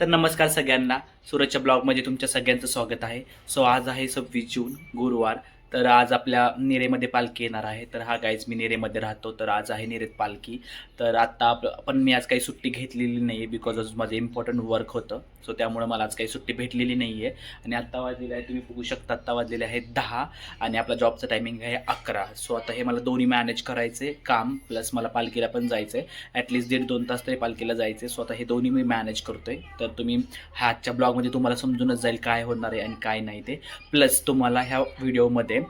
तर नमस्कार सगळ्यांना. सूरजच्या ब्लॉगमध्ये तुमच्या सगळ्यांचं स्वागत आहे. सो आज आहे सव्वीस जून गुरुवार. तर आज आपल्या निरेमध्ये पालखी येणार आहे. तर हा गाईज मी निरेमध्ये राहतो तर आज आहे निरेत पालखी. तर आत्ता आप पण मी आज काही सुट्टी घेतलेली नाही आहे बिकॉज आज माझं इम्पॉर्टंट वर्क होतं. सो त्यामुळे मला आज काही सुट्टी भेटलेली नाही आहे आणि आत्ता वाजलेलं आहे तुम्ही बघू शकता आत्ता वाजलेले आहे दहा आणि आपला जॉबचं टायमिंग आहे अकरा. सो आता हे मला दोन्ही मॅनेज करायचे काम प्लस मला पालखीला पण जायचं आहे ॲटलिस्ट दीड दोन तास तरी पालखीला जायचे सो आता हे दोन्ही मी मॅनेज करतोय. तर तुम्ही ह्या आजच्या ब्लॉगमध्ये तुम्हाला समजूनच जाईल काय होणार आहे आणि काय नाही ते. प्लस तुम्हाला ह्या व्हिडिओमध्ये अ,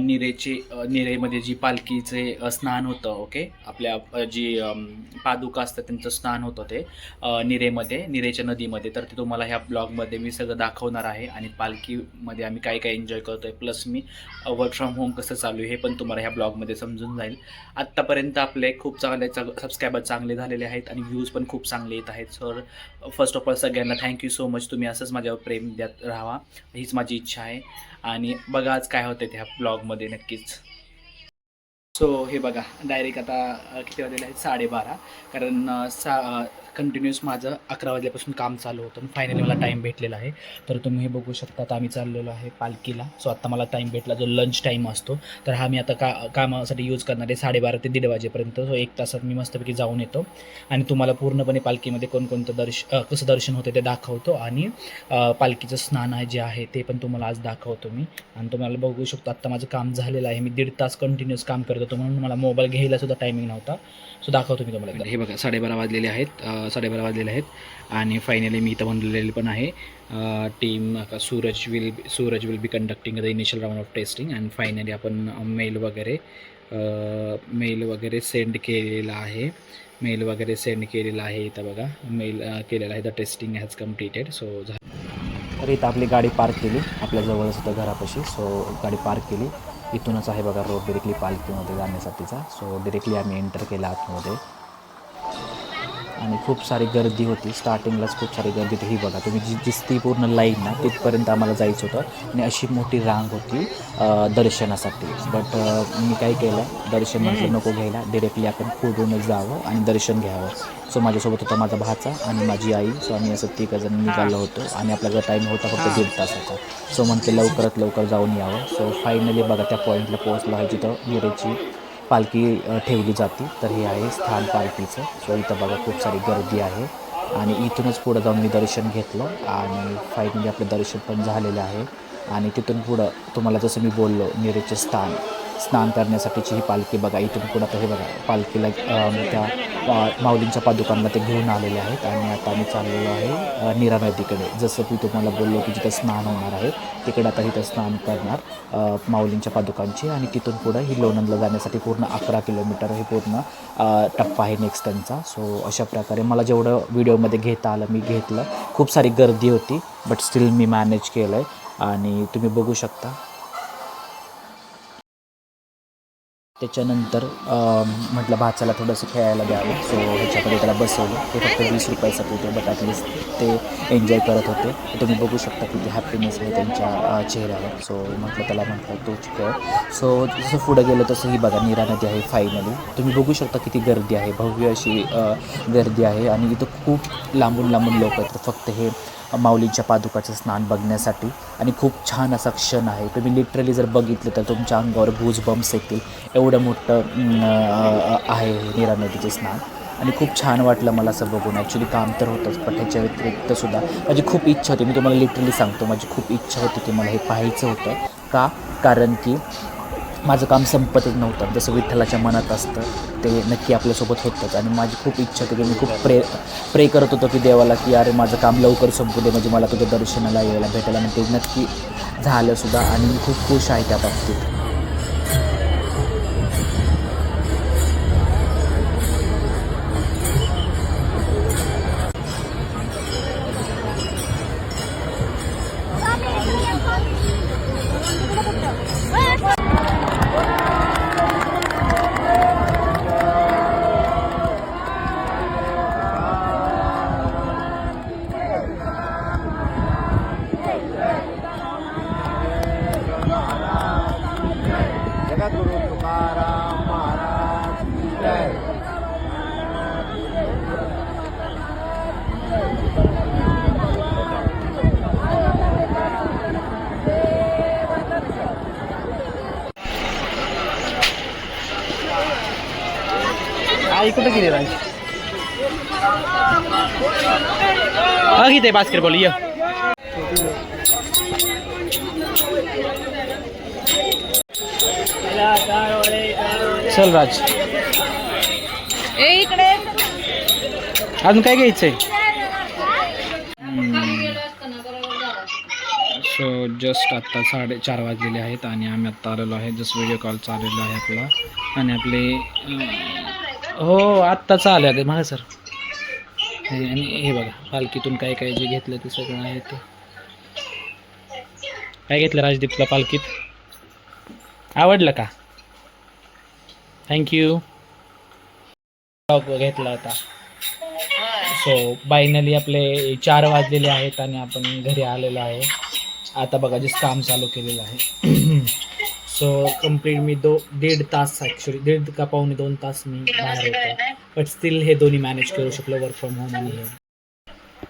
निरेचे निरेमध्ये जी पालखीचे स्नान होतं ओके? आपल्या जी पादुका असतात त्यांचं स्नान होतं ते निरेमध्ये निरेच्या नदीमध्ये. तर ते तुम्हाला ह्या ब्लॉगमध्ये मी सगळं दाखवणार आहे आणि पालखीमध्ये आम्ही काय काय एन्जॉय करतो आहे प्लस मी वर्क फ्रॉम होम कसं चालू आहे हे पण तुम्हाला ह्या ब्लॉगमध्ये समजून जाईल. आत्तापर्यंत आपले खूप चांगले सबस्क्रायबर चांगले झालेले आहेत आणि व्ह्यूज पण खूप चांगले येत आहेत. सर फर्स्ट ऑफ ऑल सगळ्यांना थँक्यू सो मच तुम्ही असंच माझ्यावर प्रेम द्यात राहावा. हीच माझी इच्छा आहे. आणि बघा आज काय होतं त्या ब्लॉगमध्ये नक्कीच. सो हे बघा डायरेक्ट आता किती वाजलेले आहेत? साडेबारा. कारण सा कंटिन्युअस माझं अकरा वाजल्यापासून काम चालू होतं फायनली मला टाईम भेटलेला आहे. तर तुम्ही हे बघू शकता आता आम्ही चाललेलो आहे पालखीला. सो आत्ता मला टाईम भेटला जो लंच टाईम असतो. तर हा मी आता का कामासाठी यूज करणार आहे साडेबारा ते दीड वाजेपर्यंत. सो एक तासात मी मस्तपैकी जाऊन येतो. आणि तुम्हाला पूर्णपणे पालखीमध्ये कोणकोणतं दर्श कसं दर्शन होतं ते दाखवतो. आणि पालखीचं स्नान आहे जे आहे ते पण तुम्हाला आज दाखवतो मी. आणि तुम्हाला बघू शकतो आत्ता माझं काम झालेलं आहे. मी दीड तास कंटिन्युअस काम करत होतो म्हणून मला मोबाईल घ्यायला सुद्धा टायमिंग नव्हता. सो दाखवतो मी तुम्हाला हे बघा साडेबारा वाजलेले आहेत. साडेबारा वाजलेले आहेत. आणि फायनली मी इथं बनलेले पण आहे. Team Suraj will Suraj will be conducting the initial round of testing and finally आपण मेल वगैरे मेल वगैरे सेंड केलेला आहे. मेल वगैरे सेंड केलेला आहे इथं बघा. मेल केलेला आहे. The testing has completed so तर इथं आपली गाडी पार्क केली. आपल्या जवळच होतं घरापाशी. सो गाडी पार्क केली. इथूनच आहे बघा. रोड डिरेक्टली पालखीमध्ये जाण्यासाठीचा. सो डिरेक्टली आम्ही एंटर केला आतमध्ये. आणि खूप सारी गर्दी होती. स्टार्टिंगलाच खूप सारी गर्दी होती. ही बघा तुम्ही जी दिसती पूर्ण लाईन ना तिथपर्यंत आम्हाला जायचं होतं. आणि अशी मोठी रांग होती दर्शनासाठी. बट मी काय केलं दर्शन म्हणजे नको घ्यायला. डिरेक्टली आपण पुढूनच जावं आणि दर्शन घ्यावं. सो माझ्यासोबत होता माझा भाचा आणि माझी आई. सो आम्ही असं तिघजण निघालो होतो. आणि आपला जो टाईम होता फक्त दीड तासाचा सो म्हणते लवकरात लवकर जाऊन यावं. सो फायनली बघा त्या पॉईंटला पोहोचलो आहे जिथं विरेची पालखी ठेवली जाते. तर हे आहे स्थान पालखीचं. सो इथं बघा खूप सारी गर्दी आहे. आणि इथूनच पुढं जाऊन मी दर्शन घेतलं आणि फाईनली आपलं दर्शन पण झालेलं आहे. आणि तिथून पुढं तुम्हाला जसं मी बोललो निरेचे स्थान. स्नान करण्यासाठीची ही पालखी बघा. इथून पुढं आता हे बघा पालखीला त्या माऊलींच्या पादुकांना ते घेऊन आलेले आहेत आणि आता आम्ही चाललेलो आहे अ, नीरा नदीकडे. जसं मी तुम्हाला बोललो की जिथं स्नान होणार आहे तिकडे आता इथं स्नान करणार माऊलींच्या पादुकांची. आणि तिथून पुढं ही लोणंदला जाण्यासाठी पूर्ण अकरा किलोमीटर हे पूर्ण टप्पा आहे नेक्स्ट त्यांचा. सो अशा प्रकारे मला जेवढं व्हिडिओमध्ये घेता आलं मी घेतलं. खूप सारी गर्दी होती बट स्टील मी मॅनेज केलं आहे आणि तुम्ही बघू शकता त्याच्यानंतर म्हटलं भाच्याला थोडंसं खेळायला द्यावं. सो ह्याच्याकडे त्याला बसवलं. ते फक्त वीस रुपयासाठी होते बट ॲटलिस्ट ते एन्जॉय करत होते. तुम्ही बघू शकता किती हॅपीनेस आहे त्यांच्या चेहऱ्यावर. सो म्हटलं त्याला म्हटलं तो खेळ सो जसं पुढं गेलं तसं ही बघा नीरा नदी आहे फायनली तुम्ही बघू शकता किती गर्दी आहे. भव्य अशी गर्दी आहे. आणि इथं खूप लांबून लांबून लोक आहेत. फक्त हे माऊलीच्या पादुकाचं स्नान बघण्यासाठी. आणि खूप छान असा क्षण आहे. तुम्ही लिटरली जर बघितलं तर तुमच्या अंगावर भूज बम्स येतील. एवढं मोठं आहे हे नीरा नदीचे स्नान. आणि खूप छान वाटलं मला असं बघून. ॲक्च्युली काम तर होतंच पण ह्याच्या व्यतिरिक्त सुद्धा माझी खूप इच्छा होती. मी तुम्हाला लिटरली सांगतो माझी खूप इच्छा होती की मला हे पाहायचं होतं. का? कारण की माझं काम संपतच नव्हतं. जसं विठ्ठलाच्या मनात असतं ते नक्की आपल्यासोबत होतंच. आणि माझी खूप इच्छा होती की मी खूप प्रे प्रे करत होतो की देवाला की अरे माझं काम लवकर संपू दे म्हणजे मला तुझ्या दर्शनाला यायला भेटायला. आणि ते नक्की झालं सुद्धा. आणि मी खूप खुश आहे त्या बाबतीत. आई कुठे गेली राज? अ इथे बास्केटबॉल ये. चल राज. ए इकडे. अजून काय घ्यायचंय? सो जस्ट आत्ता साडेचार वाजलेले आहेत आणि आम्ही आत्ता आलेलो आहे. जस्ट व्हिडिओ कॉल चाललेला आहे आपला. आणि आपले हो आत्ताच आल्या ते. मग सर. आणि हे बघा पालखीतून काय काय जे घेतलं ते सगळं आहे ते. काय घेतलं राजदीपला पालखीत? आवडलं का? थँक्यू घेतला होता सो फायनली आपले चार वाजलेले आहेत आणि आपण घरी आलेलो आहे. आता बघा जस्ट काम चालू केलेलं आहे. सो कंप्लीट मी दो दीड तास ॲक्च्युली दीड का पावणे दोन तास मी बाहेर होतो बट स्टील हे दोन्ही मॅनेज करू शकलो वर्क फ्रॉम होम आणि हे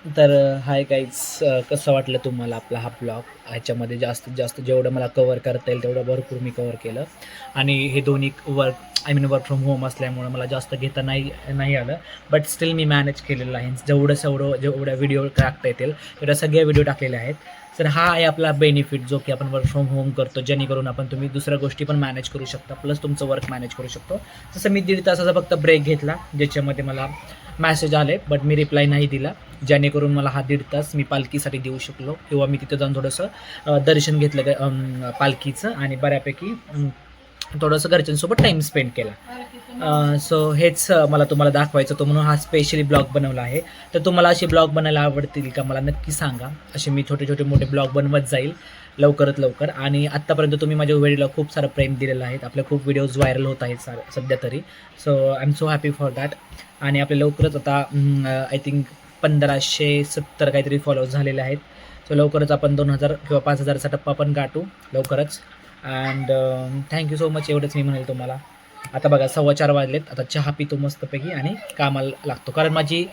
तर हाय काहीच कसं वाटलं तुम्हाला आपला हा ब्लॉग ह्याच्यामध्ये जास्तीत जास्त जेवढं मला कवर करता येईल तेवढं भरपूर मी कवर केलं. आणि हे दोन्ही work I mean work from home असल्यामुळं मला जास्त घेता नाही नाही आलं. बट स्टील मी मॅनेज केलेलं आहे. जेवढं सेवढं जेवढ्या व्हिडिओ टाकता येतील तेवढ्या सगळ्या व्हिडिओ टाकलेले आहेत. तर हा आहे आपला बेनिफिट जो की आपण वर्क फ्रॉम होम करतो जेणेकरून आपण तुम्ही दुसऱ्या गोष्टी पण मॅनेज करू शकता. प्लस तुमचं वर्क मॅनेज करू शकतो. जसं मी दीड तासाचा फक्त ब्रेक घेतला ज्याच्यामध्ये मला मॅसेज आले बट मी रिप्लाय नाही दिला. जेणेकरून मला हा दीड तास मी पालखीसाठी देऊ शकलो. किंवा मी तिथं जाऊन थोडंसं दर्शन घेतलं पालखीचं. आणि बऱ्यापैकी थोडंसं घरच्यांसोबत टाईम स्पेंड केला. सो हेच मला तुम्हाला दाखवायचं. तो म्हणून हा स्पेशली ब्लॉग बनवला आहे. तर तुम्हाला असे ब्लॉग बनायला आवडतील का मला नक्की सांगा. असे मी छोटे छोटे मोठे ब्लॉग बनवत जाईल लवकरात लवकर. आणि आत्तापर्यंत तुम्ही माझ्या व्हिडिओला खूप सारं प्रेम दिलेलं आहे. आपल्या खूप व्हिडिओज व्हायरल होत आहेत सार सध्या तरी. So I am so happy for that आणि आपले लवकरच आता आय थिंक पंधराशे सत्तर काहीतरी फॉलोअर्स झालेले आहेत. सो लवकरच आपण दोन हजार किंवा पाच हजारचा टप्पा पण गाठू. लवकरच. अँड थँक्यू सो मच एवढंच मी म्हणेल तुम्हाला. आता बघा सव्वा चार वाजलेत. आता चहा पितो मस्तपैकी आणि कामाला लागतो. कारण माझी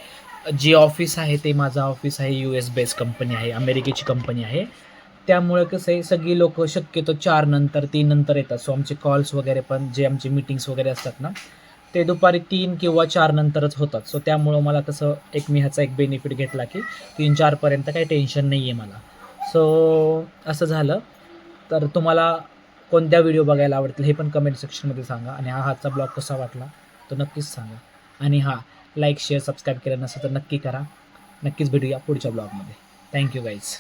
जी ऑफिस आहे ते माझं ऑफिस आहे यू एस बेस कंपनी आहे अमेरिकेची कंपनी आहे. त्यामुळे कसं आहे सगळी लोक शक्यतो चार नंतर तीन नंतर येतात. सो आमचे कॉल्स वगैरे पण जे आमचे मीटिंग्स वगैरे असतात ना ते दुपारी तीन किंवा चार नंतरच होतात. सो त्यामुळं मला कसं एक मी ह्याचा एक बेनिफिट घेतला की तीन चारपर्यंत काही टेन्शन नाही आहे मला. सो असं झालं. तर तुम्हाला कोणत्या व्हिडिओ बघायला आवडतील हे पण कमेंट सेक्शनमध्ये सांगा. आणि हा हाचा ब्लॉग कसा वाटला तो नक्कीच सांगा. आणि हा लाईक शेअर सबस्क्राईब केलं नसेल तर नक्की करा. नक्कीच भेटूया पुढच्या ब्लॉगमध्ये थँक्यू गाईज